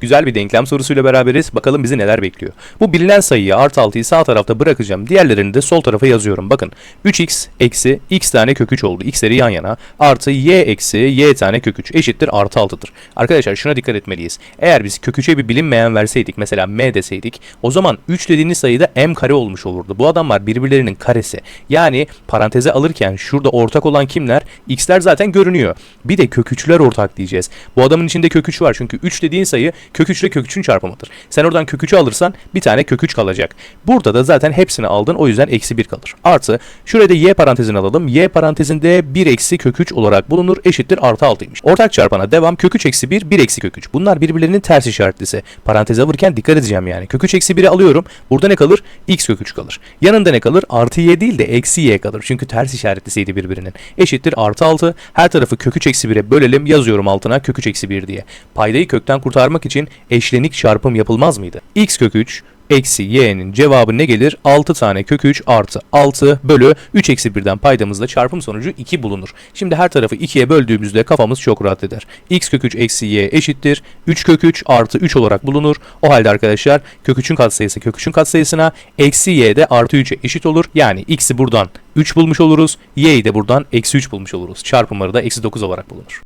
Güzel bir denklem sorusuyla beraberiz. Bakalım bizi neler bekliyor. Bu bilinen sayıyı artı 6'yı sağ tarafta bırakacağım. Diğerlerini de sol tarafa yazıyorum. Bakın 3x eksi x tane kök 3 oldu. x'leri yan yana. Artı y eksi y tane kök 3 eşittir artı 6'dır. Arkadaşlar şuna dikkat etmeliyiz. Eğer biz kök 3'e bir bilinmeyen verseydik mesela m deseydik o zaman 3 dediğiniz sayıda m kare olmuş olurdu. Bu adamlar birbirlerinin karesi. Yani paranteze alırken şurada ortak olan kimler? x'ler zaten görünüyor. Bir de kök 3'ler ortak diyeceğiz. Bu adamın içinde kök 3 var çünkü 3 dediğin sayı kök 3 ile kök 3'ün çarpımıdır. Sen oradan kök 3'ü alırsan bir tane kök 3 kalacak. Burada da zaten hepsini aldın o yüzden eksi 1 kalır. Artı şurada y parantezini alalım. y parantezinde 1 eksi kök 3 olarak bulunur eşittir artı 6'ymış. Ortak çarpana devam kök 3 eksi 1 1 eksi kök 3. Bunlar birbirlerinin ters işaretlisi. Paranteze alırken dikkat edeceğim yani. Kök 3 eksi 1'i alıyorum. Burada ne kalır? x kök 3 kalır. Yanında ne kalır? Artı y değil de eksi y kalır. Çünkü ters işaretlisiydi birbirinin. Eşittir artı 6. Her tarafı kök 3 eksi 1'e bölelim. Yazıyorum altına kök 3 eksi 1 diye. Paydayı kökten kurtarmak için eşlenik çarpım yapılmaz mıydı? x kök 3 eksi y'nin cevabı ne gelir? 6 tane kök 3 artı 6 bölü 3 eksi 1'den paydamızda çarpım sonucu 2 bulunur. Şimdi her tarafı 2'ye böldüğümüzde kafamız çok rahat eder. x kök 3 eksi y eşittir. 3 kök 3 artı 3 olarak bulunur. O halde arkadaşlar kök 3'ün katsayısı kök 3'ün katsayısına eksi y de artı 3'e eşit olur. Yani x'i buradan 3 bulmuş oluruz. y'yi de buradan eksi 3 bulmuş oluruz. Çarpımları da eksi 9 olarak bulunur.